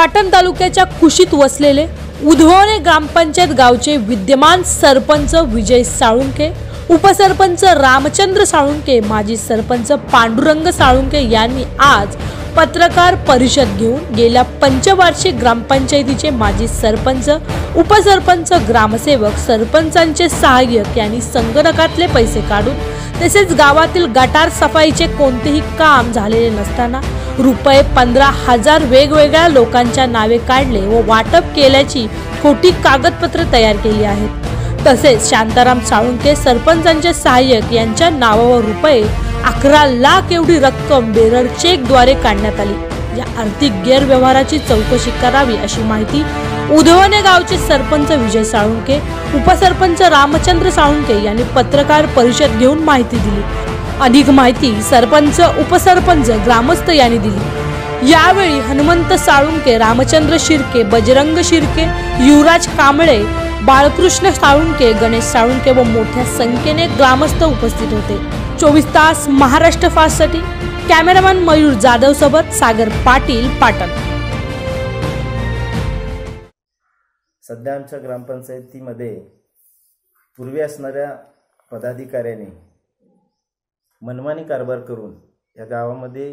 पाटण तालुक्याच्या कुशीत वसलेले उधवणे ग्रामपंचायत गावचे विद्यमान सरपंच विजय साळुंके उपसरपंच रामचंद्र साळुंके माजी सरपंच पांडुरंग साळुंके यांनी आज पत्रकार परिषद घेऊन गेल्या पंचवार्षिक ग्रामपंचायतीचे माजी सरपंच उपसरपंच ग्रामसेवक सरपंचांचे सहाय्यक यांनी संगणकातले पैसे काढून तसेच गावातील गटार सफाईचे कोणतेही काम झालेले नसताना रुपये पंधरा हजार वेगवेगळ्या लोकांच्या नावे काढले व वाटप केल्याची खोटी कागदपत्र तयार केली आहेत. तसेच शांताराम साळुंके सरपंचांचे सहाय्यक यांच्या नावावर रुपये अकरा लाख एवढी रक्कम बेरड चेकद्वारे काढण्यात आली. या आर्थिक गैरव्यवहाराची चौकशी करावी अशी माहिती उधवणे गावचे सरपंच विजय साळुंके उपसरपंच रामचंद्र साळुंके यांनी पत्रकार परिषद घेऊन माहिती दिली. अधिक माहिती सरपंच उपसरपंच ग्रामस्थ यांनी दिली. यावेळी हनुमंत साळुंके रामचंद्र शिर्के बजरंग शिर्के युवराज कांबळे बाळकृष्ण साळुंके गणेश साळुंके व मोठ्या संख्येने ग्रामस्थ उपस्थित होते. चोवीस तास महाराष्ट्र फास्टसाठी कॅमेरामॅन मयूर जाधव सोबत सागर पाटील पाटण. सध्या आमच्या ग्रामपंचायतीमध्ये पूर्वी असणाऱ्या पदाधिकाऱ्याने मनमानी कारभार करून या गावामध्ये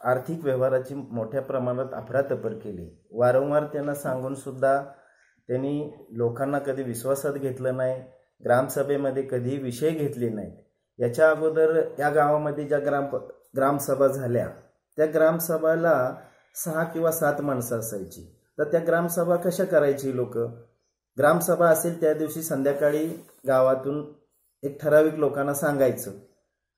आर्थिक व्यवहाराची मोठ्या प्रमाणात अफरातफर केली. वारंवार त्यांना सांगूनसुद्धा त्यांनी लोकांना कधी विश्वासात घेतलं नाही ग्रामसभेमध्ये कधीही विषय घेतले नाहीत. याच्या अगोदर या गावामध्ये ज्या ग्राम ग्रामसभा झाल्या त्या ग्रामसभाला सहा किंवा सात माणसं असायची. तर त्या ग्रामसभा कशा करायची लोक? ग्रामसभा असेल त्या दिवशी संध्याकाळी गावातून एक ठराविक लोकांना सांगायचं.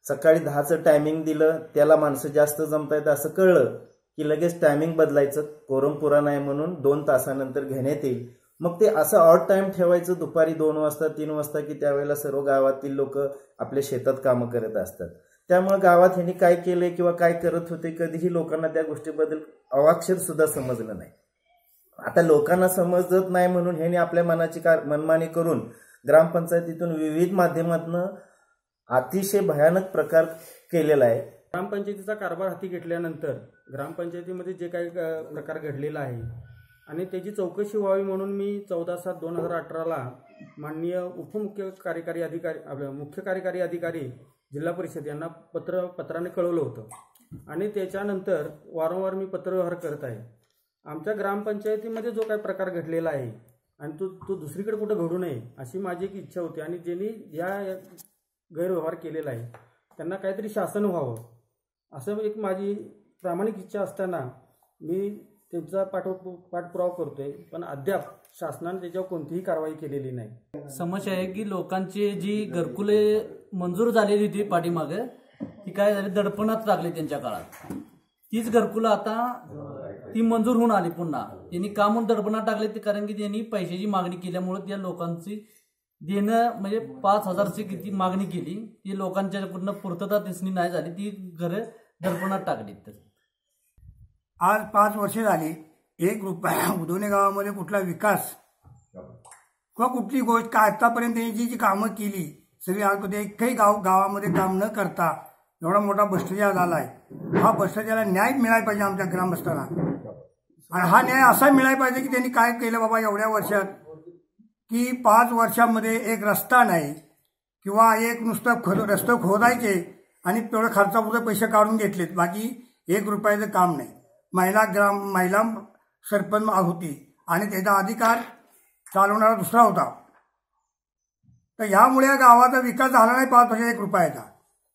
सकाळी दहाचं टायमिंग दिलं त्याला माणसं जास्त जमतायत असं कळलं की लगेच टायमिंग बदलायचं. कोरम पुरा नाही म्हणून दोन तासानंतर घेण्यात येईल. मग ते असं ऑड टाइम ठेवायचं दुपारी दोन वाजता तीन वाजता की त्यावेळेला सर्व गावातील लोक आपल्या शेतात कामं करत असतात. त्यामुळे गावात ह्यांनी काय केलंय किंवा काय करत होते कधीही लोकांना त्या गोष्टीबद्दल अवाक्षर सुद्धा समजलं नाही. आता लोकांना समजत नाही म्हणून ह्यांनी आपल्या मनाची कार मनमानी करून ग्रामपंचायतीतून विविध माध्यमातून अतिशय भयानक प्रकार केलेला आहे. ग्रामपंचायतीचा कारभार हाती घेतल्यानंतर ग्रामपंचायतीमध्ये जे काही प्रकार घडलेला आहे आणि त्याची चौकशी व्हावी म्हणून मी चौदा सात दोन हजार अठराला माननीय उपमुख्य कार्यकारी अधिकारी आपलं मुख्य कार्यकारी अधिकारी जिल्हा परिषद यांना पत्र पत्राने कळवलं होतं. आणि त्याच्यानंतर वारंवार मी पत्रव्यवहार करत आहे. आमच्या ग्रामपंचायतीमध्ये जो काही प्रकार घडलेला आहे आणि तो तो दुसरीकडे कुठं घडू नये अशी माझी एक इच्छा होती आणि ज्यांनी या गैरव्यवहार केलेला आहे त्यांना काहीतरी शासन व्हावं असं एक माझी प्रामाणिक इच्छा असताना मी त्यांचा पाठो पाठपुरावा करतोय पण अद्याप शासनाने त्याच्यावर कोणतीही कारवाई केलेली नाही. समस्या आहे की लोकांची जी घरकुले मंजूर झालेली होती पाठीमागे ती काय झाली? दडपणात लागली त्यांच्या काळात. तीच घरकुलं आता ती मंजूर होऊन आली पुन्हा. त्यांनी का म्हणून दडपणात टाकले ते? कारण की त्यांनी पैशाची मागणी केल्यामुळे त्या लोकांची देणं म्हणजे पाच हजारची किती मागणी केली ती लोकांच्या पूर्ण पूर्तता दिसणी नाही झाली ती घरं दडपणात टाकली तर आज पाच वर्षे झाली. एक रुपया उधवणे गावामध्ये कुठला विकास? किंवा कुठली गोष्ट? का आतापर्यंत त्यांनी जी जी कामं केली सगळी आजमध्ये एकही गाव गावामध्ये काम न करता एवढा मोठा भ्रष्टाचार झाला आहे हा भ्रष्टाचाराला न्याय मिळायला पाहिजे आमच्या ग्रामस्थांना. आणि हा न्याय असा मिळायला पाहिजे की त्यांनी काय केलं बाबा एवढ्या वर्षात? की पाच वर्षामध्ये एक रस्ता नाही किंवा एक नुसतं खो रस्तं खोदायचे आणि तेवढं खर्चापुरते पैसे काढून घेतलेत. बाकी एक रुपयाचं काम नाही. महिला ग्राम महिला सरपंच होती. आणि त्याचा अधिकार चालवणारा दुसरा होता. तर ह्यामुळे या गावाचा विकास झाला नाही पाच वर्षात एक रुपयाचा.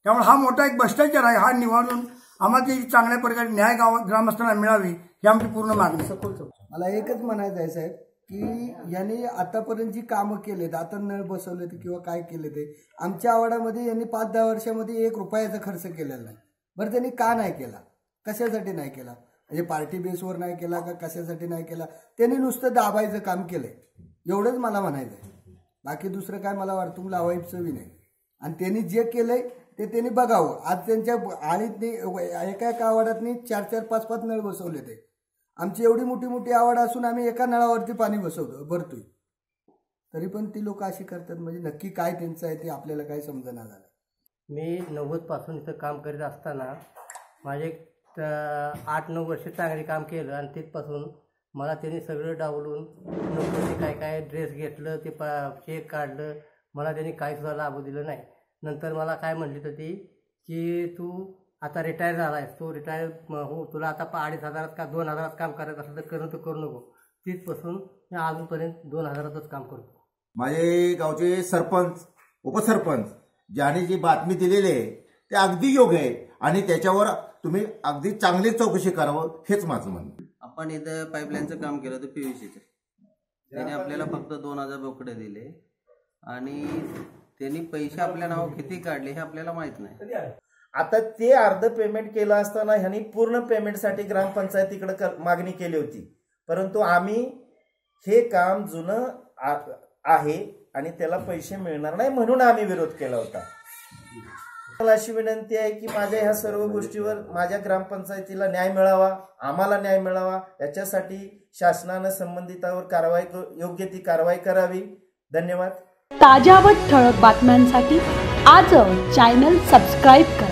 त्यामुळे हा मोठा एक भ्रष्टाचार आहे. हा निवडून आम्हाला ती चांगल्या प्रकारे न्याय गाव ग्रामस्थांना मिळावी ही आमची पूर्ण मागणी आहे. मला एकच म्हणायचं आहे साहेब की यांनी आतापर्यंत जी कामं केलेत आता नळ बसवलेत किंवा काय केले ते आमच्या आवाडामध्ये यांनी पाच दहा वर्षामध्ये एक रुपयाचा खर्च केलेला नाही. बरं त्यांनी का नाही केला? कशासाठी नाही केला? म्हणजे पार्टी बेसवर नाही केला का कशासाठी नाही केला त्यांनी नुसतं दाबायचं काम केलंय. एवढंच मला म्हणायचं आहे बाकी दुसरं काय मला वाटतं लावायचं बी नाही. आणि त्यांनी जे केलंय ते त्यांनी बघावं. आज त्यांच्या आळीत एका एका आवाडातनी चार चार पाच पाच नळ बसवले ते. आमची एवढी मोठी मोठी आवड असून आम्ही एका नळावरती पाणी बसवतो भरतोय. तरी पण ती लोक अशी करतात म्हणजे नक्की काय त्यांचं आहे ते आपल्याला काय समजना झालं. मी नव्वदपासून इथं काम करीत असताना माझे तर आठ नऊ वर्ष चांगले काम केलं आणि तिथपासून मला त्यांनी सगळं डावलून नको ते काय काय ड्रेस घेतलं ते पा चेक काढलं. मला त्यांनी काही सुद्धा लाभू दिलं नाही. नंतर मला काय म्हटली तर ती की तू आता रिटायर झाला आहेस तू रिटायर हो तुला आता पा- अडीच हजारात का दोन हजारात काम करायचं असेल तर करणं तर करू नको. तिथपासून मी अजूनपर्यंत दोन हजारातच काम करतो. माझे गावचे सरपंच उपसरपंच ज्याने जी बातमी दिलेली आहे ते अगदी योग्य आहे. आणि त्याच्यावर तुम्ही अगदी चांगली चौकशी करावं हेच माझं म्हणणं आहे. आपण इथं पाईपलाईनचं काम केलं होतं पीव्हीसीचं त्याने आपल्याला फक्त दोन हजार बोकडे दिले. आणि त्यांनी पैसे आपल्या नाव किती काढले हे आपल्याला माहीत नाही. आता ते अर्ध पेमेंट केलं असताना ह्यांनी पूर्ण पेमेंटसाठी ग्रामपंचायतीकडे क- मागणी केली होती. परंतु आम्ही हे काम जुनं आहे आणि त्याला पैसे मिळणार नाही म्हणून आम्ही विरोध केला होता. मला अशी विनंती आहे की माझ्या ह्या सर्व गोष्टीवर माझ्या ग्रामपंचायतीला न्याय मिळावा आम्हाला न्याय मिळावा याच्यासाठी शासनानं संबंधितावर कारवाई योग्य ती कारवाई करावी. धन्यवाद. ताज्या व ठळक बातम्यांसाठी आज चॅनल सबस्क्राईब करा.